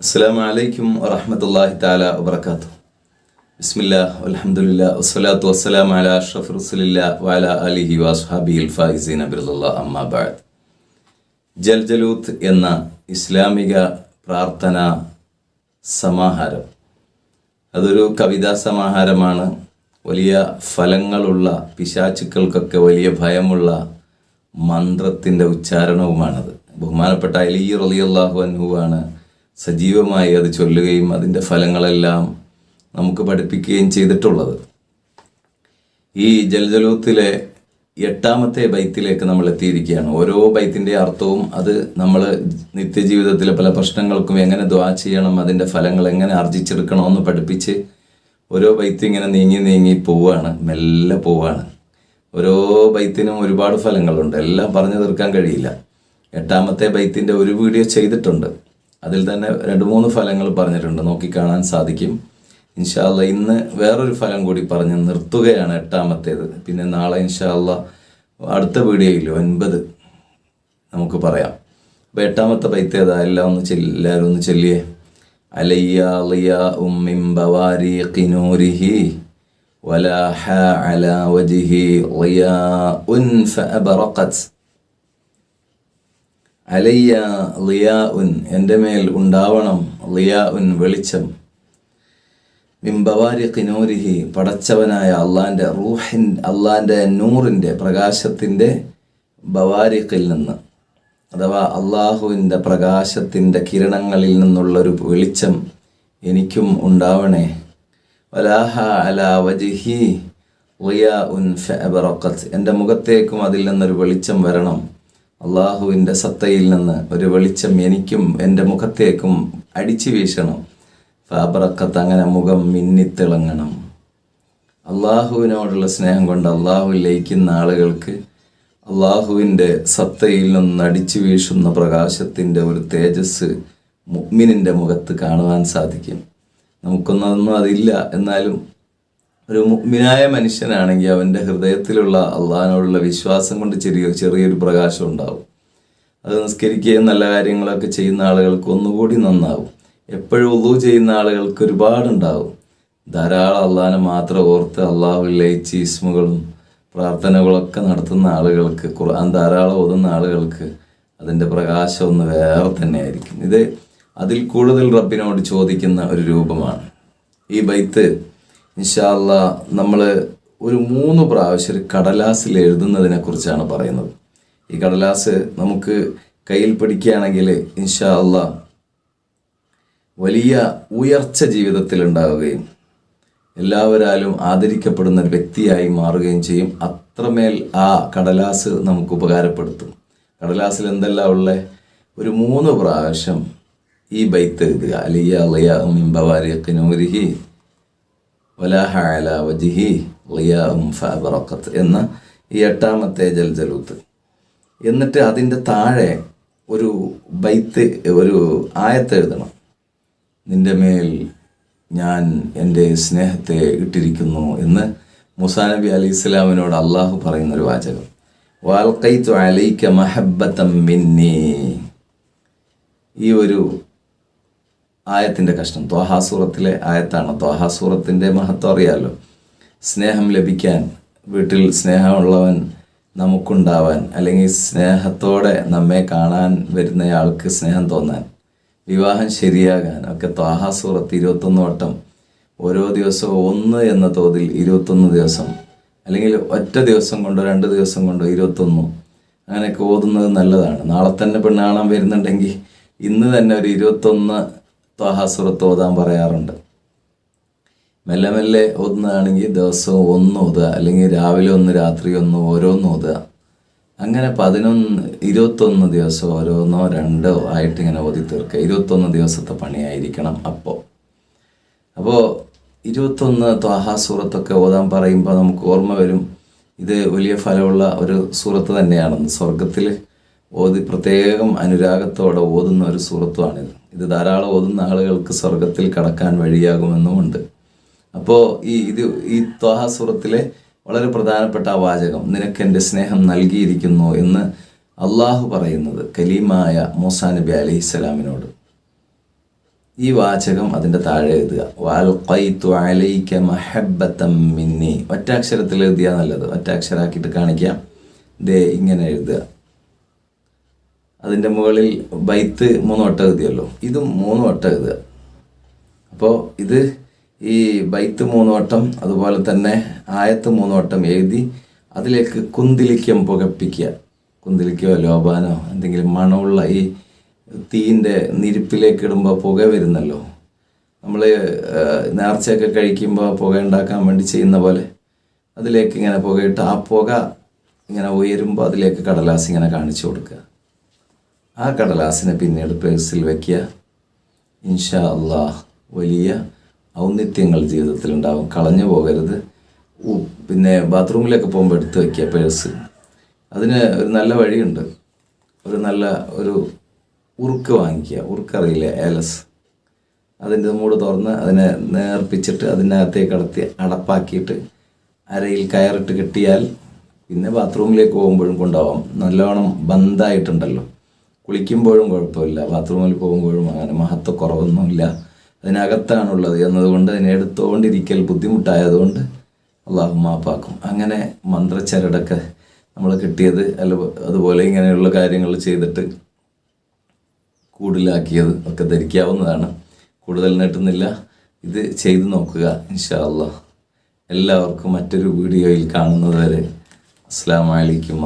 അസ്സാം അലൈക്കും വറഹമത്തല്ലാഹി താല വബർക്കാത്തു ബിസ്മില്ലാ അലഹമുല്ല വസ്സലാത്തു വസ്സലാം അല അഷ്റഫ് റുസലില്ല വാല അലിഹി വാസ്ഹാബി ഫൈസീൻ അബിറുല്ലാ അമ്മാബാദ് ജൽജലൂത്ത് എന്ന ഇസ്ലാമിക പ്രാർത്ഥന സമാഹാരം. അതൊരു കവിതാ സമാഹാരമാണ്. വലിയ ഫലങ്ങളുള്ള പിശാചുക്കൾക്കൊക്കെ വലിയ ഭയമുള്ള മന്ത്രത്തിന്റെ ഉച്ചാരണവുമാണത്. ബഹുമാനപ്പെട്ട അലി റളിയല്ലാഹു അൻഹുവാണ് സജീവമായി അത് ചൊല്ലുകയും അതിന്റെ ഫലങ്ങളെല്ലാം നമുക്ക് പഠിപ്പിക്കുകയും ചെയ്തിട്ടുള്ളത്. ഈ ജലജലോത്തിലെ എട്ടാമത്തെ ബൈത്തിലേക്ക് നമ്മൾ എത്തിയിരിക്കുകയാണ്. ഓരോ ബൈത്തിന്റെ അർത്ഥവും അത് നമ്മൾ നിത്യജീവിതത്തിലെ പല പ്രശ്നങ്ങൾക്കും എങ്ങനെ ദ്വാ ചെയ്യണം അതിന്റെ ഫലങ്ങൾ എങ്ങനെ ആർജിച്ചെടുക്കണമെന്ന് പഠിപ്പിച്ച് ഓരോ ബൈത്തും ഇങ്ങനെ നീങ്ങി നീങ്ങി പോവുകയാണ് മെല്ലെ പോവുകയാണ് ഓരോ ബൈത്തിനും ഒരുപാട് ഫലങ്ങളുണ്ട്. എല്ലാം പറഞ്ഞു തീർക്കാൻ കഴിയില്ല. എട്ടാമത്തെ ബൈത്തിന്റെ ഒരു വീഡിയോ ചെയ്തിട്ടുണ്ട്. അതിൽ തന്നെ രണ്ട് മൂന്ന് ഫലങ്ങൾ പറഞ്ഞിട്ടുണ്ട് നോക്കി കാണാൻ സാധിക്കും ഇൻഷാല്ല ഇന്ന് വേറൊരു ഫലം കൂടി പറഞ്ഞ് നിർത്തുകയാണ് എട്ടാമത്തേത് പിന്നെ നാളെ ഇൻഷാല്ല അടുത്ത വീഡിയോയിൽ ഒൻപത് നമുക്ക് പറയാം അപ്പോൾ എട്ടാമത്തെ ബൈത്ത് ഏതാ എല്ലാം ഒന്ന് ചെല്ലി എല്ലാവരും ഒന്ന് ചൊല്ലിയേ അലയ്യ അലിയ ഉമ്മിം ബവാരിഖി നൂരിഹി ولاح على وجهه ضياء فأبرقت അലയ്യ ലിയാ ഉൻ എന്റെ മേൽ ഉണ്ടാവണം ലിയാ ഉൻ വെളിച്ചം. മിംബവാരി കിനൂരിഹി പടച്ചവനായ അള്ളാന്റെ റൂഹിൻ അള്ളാന്റെ നൂറിന്റെ പ്രകാശത്തിന്റെ ബവാരിക്കിൽ നിന്ന്. അഥവാ അള്ളാഹുവിന്റെ പ്രകാശത്തിന്റെ കിരണങ്ങളിൽ നിന്നുള്ളൊരു വെളിച്ചം എനിക്കും ഉണ്ടാവണേ. വലാഹ അല വജിഹി ലിയാ ഉൻ ഫഅബറഖത്ത് എന്റെ മുഖത്തേക്കും അതിൽ നിന്നൊരു വെളിച്ചം വരണം. അള്ളാഹുവിന്റെ സത്തയിൽ നിന്ന് ഒരു വെളിച്ചം എനിക്കും എന്റെ മുഖത്തേക്കും അടിച്ചു വീശണം. ഫാബറക്കത്ത് അങ്ങനെ മുഖം മിന്നിത്തിളങ്ങണം. അള്ളാഹുവിനോടുള്ള സ്നേഹം കൊണ്ട് അള്ളാഹു ലയിക്കുന്ന ആളുകൾക്ക് അള്ളാഹുവിന്റെ സത്തയിൽ നിന്ന് അടിച്ചു വീശുന്ന പ്രകാശത്തിന്റെ ഒരു തേജസ് മുഗ്മിനിന്റെ മുഖത്ത് കാണുവാൻ സാധിക്കും. നമുക്കൊന്നും അതില്ല. എന്നാലും ഒരു മുഗ്മിനായ മനുഷ്യനാണെങ്കിൽ അവന്റെ ഹൃദയത്തിലുള്ള അള്ളാഹിനോടുള്ള വിശ്വാസം കൊണ്ട് ചെറിയ ചെറിയൊരു പ്രകാശം ഉണ്ടാവും. അത് നിസ്കരിക്കുകയും നല്ല കാര്യങ്ങളൊക്കെ ചെയ്യുന്ന ആളുകൾക്ക് ഒന്നുകൂടി നന്നാവും. എപ്പോഴും ഉള്ളു ചെയ്യുന്ന ആളുകൾക്ക് ഒരുപാടുണ്ടാവും. ധാരാളം അള്ളാഹിനെ മാത്രം ഓർത്ത് അള്ളാഹു ലയിച്ച് ഇസ്മുകളും പ്രാർത്ഥനകളൊക്കെ നടത്തുന്ന ആളുകൾക്ക് ഖുർആൻ ധാരാളം ഓതുന്ന ആളുകൾക്ക് അതിന്റെ പ്രകാശം ഒന്ന് വേറെ തന്നെയായിരിക്കും. ഇത് അതിൽ കൂടുതൽ റബ്ബിനോട് ചോദിക്കുന്ന ഒരു രൂപമാണ്. ഈ ബൈത്ത് ഇൻഷാല്ല നമ്മൾ ഒരു മൂന്ന് പ്രാവശ്യം ഒരു കടലാസിൽ എഴുതുന്നതിനെ കുറിച്ചാണ് പറയുന്നത്. ഈ കടലാസ് നമുക്ക് കയ്യിൽ പിടിക്കുകയാണെങ്കിൽ ഇൻഷാ അല്ല വലിയ ഉയർച്ച ജീവിതത്തിൽ ഉണ്ടാവുകയും എല്ലാവരാലും ആദരിക്കപ്പെടുന്ന ഒരു വ്യക്തിയായി മാറുകയും ചെയ്യും. അത്രമേൽ ആ കടലാസ് നമുക്ക് ഉപകാരപ്പെടുത്തും. കടലാസിൽ എന്തെല്ലാം ഉള്ള? ഒരു മൂന്ന് പ്രാവശ്യം ഈ ബൈത്ത് എഴുതുക. അലിയ അലിയ മിംബവാരിഖ് നൂരിഹി വലാഹ എന്ന ഈ എട്ടാമത്തെ ജൽജലൂത്ത്. എന്നിട്ട് അതിന്റെ താഴെ ഒരു ബൈത്ത് ഒരു ആയത്ത് എഴുതണം. നിന്റെ മേൽ ഞാൻ എന്റെ സ്നേഹത്തെ ഇട്ടിരിക്കുന്നു എന്ന് മുസാ നബി അലി ഇസ്ലാമിനോട് അള്ളാഹു പറയുന്ന ഒരു വാചകം വാൽക്കൈത്തു അലൈക്ക മഹബത്തം മിന്നി. ഈ ഒരു ആയത്തിന്റെ കഷ്ണം ത്വാഹാസൂറത്തിലെ ആയത്താണ്. ത്വാഹാസൂറത്തിന്റെ മഹത്വം അറിയാമല്ലോ സ്നേഹം ലഭിക്കാൻ വീട്ടിൽ സ്നേഹമുള്ളവൻ നമുക്കുണ്ടാവാൻ അല്ലെങ്കിൽ സ്നേഹത്തോടെ നമ്മെ കാണാൻ വരുന്നയാൾക്ക് സ്നേഹം തോന്നാൻ വിവാഹം ശരിയാകാൻ ഒക്കെ ത്വാഹാസൂറത്ത് ഇരുപത്തൊന്ന് വട്ടം ഓരോ ദിവസവും ഒന്ന് എന്ന തോതിൽ ഇരുപത്തൊന്ന് ദിവസം അല്ലെങ്കിൽ ഒറ്റ ദിവസം കൊണ്ടോ രണ്ട് ദിവസം കൊണ്ടോ ഇരുപത്തൊന്നു അങ്ങനെയൊക്കെ ഓതുന്നത് നല്ലതാണ്. നാളെ തന്നെ പെണ്ണ് കാണാൻ വരുന്നുണ്ടെങ്കിൽ ഇന്ന് തന്നെ ഒരു ഇരുപത്തൊന്ന് ത്വാഹാസുറത്ത് ഓതാൻ പറയാറുണ്ട്. മെല്ലെ മെല്ലെ ഓതുന്നതാണെങ്കിൽ ദിവസവും ഒന്ന് ഓതുക അല്ലെങ്കിൽ രാവിലെ ഒന്ന് രാത്രി ഒന്ന് ഓരോന്ന് ഓതുക. അങ്ങനെ പതിനൊന്ന് ഇരുപത്തൊന്ന് ദിവസം ഓരോന്നോ രണ്ടോ ആയിട്ട് ഇങ്ങനെ ഓതി തീർക്കുക. ഇരുപത്തൊന്ന് ദിവസത്തെ പണിയായിരിക്കണം അപ്പോൾ അപ്പോൾ ഇരുപത്തൊന്ന് ത്വാഹാ സൂറത്തൊക്കെ ഓതാൻ പറയുമ്പോൾ നമുക്ക് ഓർമ്മ വരും ഇത് വലിയ ഫലമുള്ള ഒരു സൂറത്ത് തന്നെയാണെന്ന്. സ്വർഗത്തിൽ ഓതി പ്രത്യേകം അനുരാഗത്തോടെ ഓതുന്ന ഒരു സൂറത്തുമാണിത് ഇത് ധാരാളം ഓതുന്ന ആളുകൾക്ക് സ്വർഗത്തിൽ കടക്കാൻ വഴിയാകുമെന്നുമുണ്ട്. അപ്പോൾ ഈ ഇത് ഈ ത്വാഹസുറത്തിലെ വളരെ പ്രധാനപ്പെട്ട വാചകം നിനക്ക് എന്റെ സ്നേഹം നൽകിയിരിക്കുന്നു എന്ന് അള്ളാഹു പറയുന്നത് കലീമായ മൂസാ നബി അലൈഹി സ്വലാമിനോട്. ഈ വാചകം അതിന്റെ താഴെ എഴുതുക. മിന്നി. ഒറ്റാക്ഷരത്തിൽ എഴുതിയാൽ നല്ലത്. ഒറ്റാക്ഷരാക്കിയിട്ട് കാണിക്കാം. ദേ ഇങ്ങനെ എഴുതുക. അതിന്റെ മുകളിൽ ബൈത്ത് മൂന്ന് വട്ടം എഴുതിയല്ലോ. ഇതും മൂന്ന് വട്ടം എഴുതുക. അപ്പോൾ ഇത് ഈ ബൈത്ത് മൂന്ന് വട്ടം അതുപോലെ തന്നെ ആയത്ത് മൂന്ന് വട്ടം എഴുതി അതിലേക്ക് കുന്തിലിക്കം പുകപ്പിക്കുക. കുന്തിലിക്കോ ലോപാനോ എന്തെങ്കിലും മണമുള്ള ഈ തീന്റെ നിരിപ്പിലേക്ക് ഇടുമ്പോൾ പുക വരുന്നല്ലോ. നമ്മൾ നേർച്ചയൊക്കെ കഴിക്കുമ്പോൾ പുക ഉണ്ടാക്കാൻ വേണ്ടി ചെയ്യുന്ന പോലെ അതിലേക്ക് ഇങ്ങനെ പുകയിട്ട് ആ പുക ഇങ്ങനെ ഉയരുമ്പോൾ അതിലേക്ക് കടലാസ് ഇങ്ങനെ കാണിച്ചു കൊടുക്കുക. ആ കടലാസിനെ പിന്നീട് പേഴ്സിൽ വയ്ക്കുക ഇൻഷാ അള്ളാഹ് വലിയ ഔന്നിത്യങ്ങൾ ജീവിതത്തിൽ ഉണ്ടാവും കളഞ്ഞു പോകരുത്. പിന്നെ ബാത്റൂമിലൊക്കെ പോകുമ്പോൾ എടുത്ത് വയ്ക്കുക പേഴ്സ്. അതിന് ഒരു നല്ല വഴിയുണ്ട്. ഒരു നല്ല ഒരു ഉറുക്ക് വാങ്ങിക്കുക. ഉറുക്കറിയില്ലേ ഏലസ്. അതിന്റെ മൂട് തുറന്ന് അതിനെ നേർപ്പിച്ചിട്ട് അതിനകത്തേക്ക് കടത്തി അടപ്പാക്കിയിട്ട് അരയിൽ കയറിട്ട് കെട്ടിയാൽ പിന്നെ ബാത്റൂമിലേക്ക് പോകുമ്പോഴും കൊണ്ടുപോകാം നല്ലോണം ബന്ധായിട്ടുണ്ടല്ലോ. കുളിക്കുമ്പോഴും കുഴപ്പമില്ല ബാത്റൂമിൽ പോകുമ്പോഴും അങ്ങനെ മഹത്വക്കുറവൊന്നുമില്ല. അതിനകത്താണുള്ളത് എന്നതുകൊണ്ട് അതിനെ എടുത്തുകൊണ്ടിരിക്കൽ ബുദ്ധിമുട്ടായതുകൊണ്ട് അള്ളാഹു മാപ്പാക്കും. അങ്ങനെ മന്ത്രച്ചരടൊക്കെ നമ്മൾ കിട്ടിയത് അല്ല അതുപോലെ ഇങ്ങനെയുള്ള കാര്യങ്ങൾ ചെയ്തിട്ട് കൂടുതലാക്കിയത് ഒക്കെ ധരിക്കാവുന്നതാണ്. കൂടുതൽ നീട്ടുന്നില്ല ഇത് ചെയ്തു നോക്കുക ഇൻഷാ എല്ലാവർക്കും മറ്റൊരു വീഡിയോയിൽ കാണുന്നത് വരെ അസ്സാം വലൈക്കും